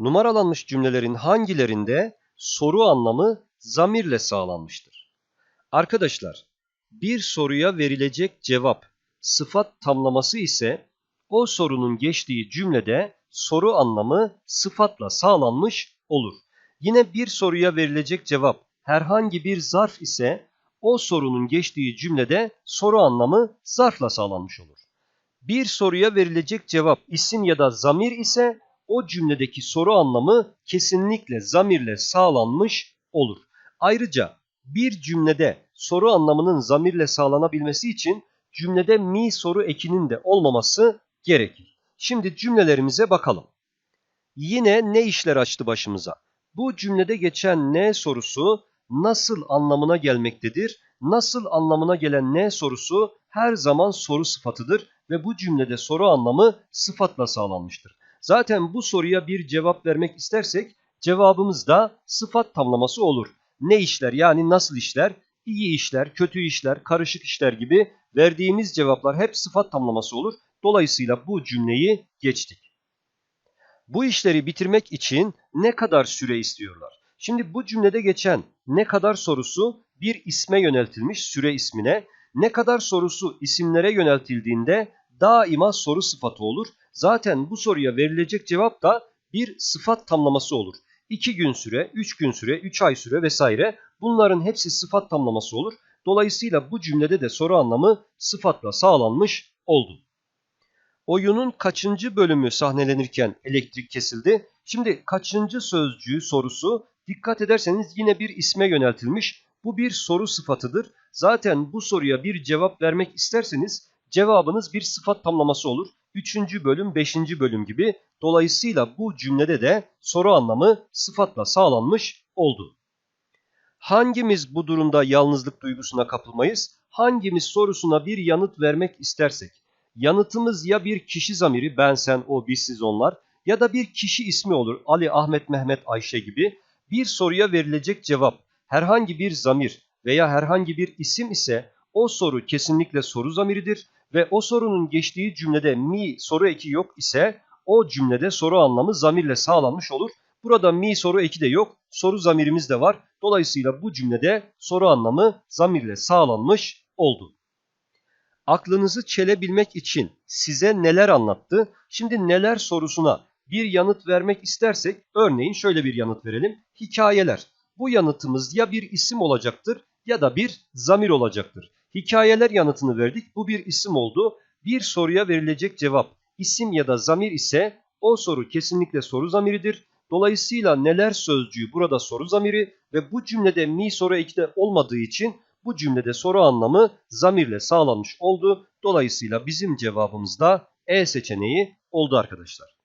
Numaralanmış cümlelerin hangilerinde soru anlamı zamirle sağlanmıştır? Arkadaşlar, bir soruya verilecek cevap sıfat tamlaması ise o sorunun geçtiği cümlede soru anlamı sıfatla sağlanmış olur. Yine bir soruya verilecek cevap herhangi bir zarf ise o sorunun geçtiği cümlede soru anlamı zarfla sağlanmış olur. Bir soruya verilecek cevap isim ya da zamir ise o cümledeki soru anlamı kesinlikle zamirle sağlanmış olur. Ayrıca bir cümlede soru anlamının zamirle sağlanabilmesi için cümlede mi soru ekinin de olmaması gerekir. Şimdi cümlelerimize bakalım. Yine ne işler açtı başımıza? Bu cümlede geçen ne sorusu nasıl anlamına gelmektedir? Nasıl anlamına gelen ne sorusu her zaman soru sıfatıdır ve bu cümlede soru anlamı sıfatla sağlanmıştır. Zaten bu soruya bir cevap vermek istersek cevabımız da sıfat tamlaması olur. Ne işler yani nasıl işler, iyi işler, kötü işler, karışık işler gibi verdiğimiz cevaplar hep sıfat tamlaması olur. Dolayısıyla bu cümleyi geçtik. Bu işleri bitirmek için ne kadar süre istiyorlar? Şimdi bu cümlede geçen ne kadar sorusu bir isme yöneltilmiş süre ismine, ne kadar sorusu isimlere yöneltildiğinde daima soru sıfatı olur. Zaten bu soruya verilecek cevap da bir sıfat tamlaması olur. 2 gün süre, 3 gün süre, 3 ay süre vesaire bunların hepsi sıfat tamlaması olur. Dolayısıyla bu cümlede de soru anlamı sıfatla sağlanmış oldu. Oyunun kaçıncı bölümü sahnelenirken elektrik kesildi? Şimdi kaçıncı sözcüğü sorusu dikkat ederseniz yine bir isme yöneltilmiş. Bu bir soru sıfatıdır. Zaten bu soruya bir cevap vermek isterseniz cevabınız bir sıfat tamlaması olur. Üçüncü bölüm, beşinci bölüm gibi. Dolayısıyla bu cümlede de soru anlamı sıfatla sağlanmış oldu. Hangimiz bu durumda yalnızlık duygusuna kapılmayız? Hangimiz sorusuna bir yanıt vermek istersek? Yanıtımız ya bir kişi zamiri ben sen o biz siz onlar ya da bir kişi ismi olur Ali, Ahmet, Mehmet, Ayşe gibi. Bir soruya verilecek cevap herhangi bir zamir veya herhangi bir isim ise o soru kesinlikle soru zamiridir ve o sorunun geçtiği cümlede mi soru eki yok ise o cümlede soru anlamı zamirle sağlanmış olur. Burada mi soru eki de yok, soru zamirimiz de var. Dolayısıyla bu cümlede soru anlamı zamirle sağlanmış oldu. Aklınızı çelebilmek için size neler anlattı? Şimdi neler sorusuna bir yanıt vermek istersek örneğin şöyle bir yanıt verelim. Hikayeler. Bu yanıtımız ya bir isim olacaktır ya da bir zamir olacaktır. Hikayeler yanıtını verdik. Bu bir isim oldu. Bir soruya verilecek cevap isim ya da zamir ise o soru kesinlikle soru zamiridir. Dolayısıyla neler sözcüğü burada soru zamiri ve bu cümlede mi soru ekte olmadığı için bu cümlede soru anlamı zamirle sağlanmış oldu. Dolayısıyla bizim cevabımız da E seçeneği oldu arkadaşlar.